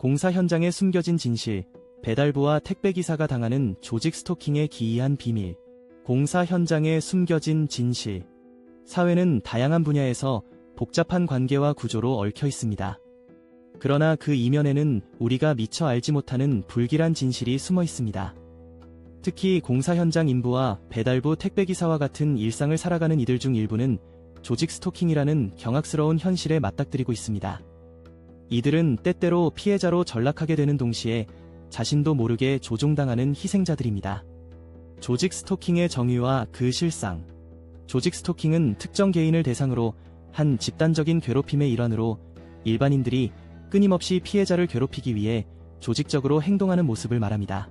공사 현장에 숨겨진 진실, 배달부와 택배기사가 당하는 조직 스토킹의 기이한 비밀, 공사 현장에 숨겨진 진실. 사회는 다양한 분야에서 복잡한 관계와 구조로 얽혀 있습니다. 그러나 그 이면에는 우리가 미처 알지 못하는 불길한 진실이 숨어 있습니다. 특히 공사 현장 인부와 배달부 택배기사와 같은 일상을 살아가는 이들 중 일부는 조직 스토킹이라는 경악스러운 현실에 맞닥뜨리고 있습니다. 이들은 때때로 피해자로 전락하게 되는 동시에 자신도 모르게 조종당하는 희생자들입니다. 조직 스토킹의 정의와 그 실상. 조직 스토킹은 특정 개인을 대상으로 한 집단적인 괴롭힘의 일환으로 일반인들이 끊임없이 피해자를 괴롭히기 위해 조직적으로 행동하는 모습을 말합니다.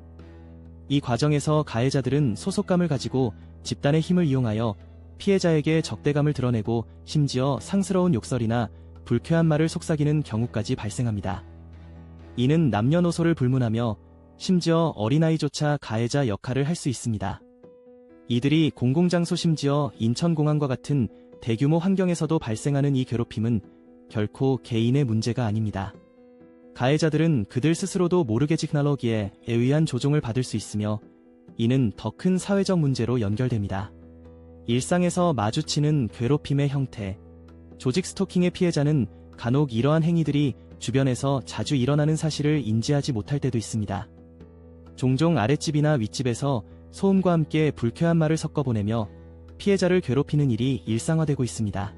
이 과정에서 가해자들은 소속감을 가지고 집단의 힘을 이용하여 피해자에게 적대감을 드러내고 심지어 상스러운 욕설이나 불쾌한 말을 속삭이는 경우까지 발생합니다. 이는 남녀노소를 불문하며 심지어 어린아이조차 가해자 역할을 할 수 있습니다. 이들이 공공장소 심지어 인천공항과 같은 대규모 환경에서도 발생하는 이 괴롭힘은 결코 개인의 문제가 아닙니다. 가해자들은 그들 스스로도 모르게 테크놀로기에 의한 조종을 받을 수 있으며 이는 더 큰 사회적 문제로 연결됩니다. 일상에서 마주치는 괴롭힘의 형태. 조직 스토킹의 피해자는 간혹 이러한 행위들이 주변에서 자주 일어나는 사실을 인지하지 못할 때도 있습니다. 종종 아랫집이나 윗집에서 소음과 함께 불쾌한 말을 섞어 보내며 피해자를 괴롭히는 일이 일상화되고 있습니다.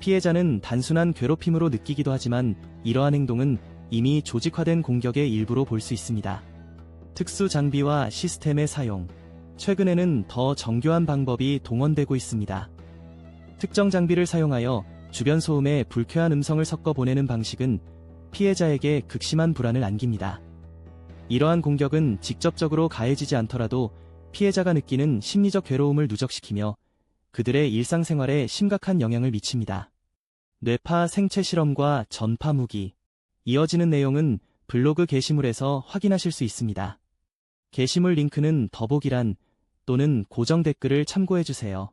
피해자는 단순한 괴롭힘으로 느끼기도 하지만 이러한 행동은 이미 조직화된 공격의 일부로 볼 수 있습니다. 특수 장비와 시스템의 사용. 최근에는 더 정교한 방법이 동원되고 있습니다. 특정 장비를 사용하여 주변 소음에 불쾌한 음성을 섞어 보내는 방식은 피해자에게 극심한 불안을 안깁니다. 이러한 공격은 직접적으로 가해지지 않더라도 피해자가 느끼는 심리적 괴로움을 누적시키며 그들의 일상생활에 심각한 영향을 미칩니다. 뇌파 생체 실험과 전파 무기. 이어지는 내용은 블로그 게시물에서 확인하실 수 있습니다. 게시물 링크는 더보기란 또는 고정 댓글을 참고해주세요.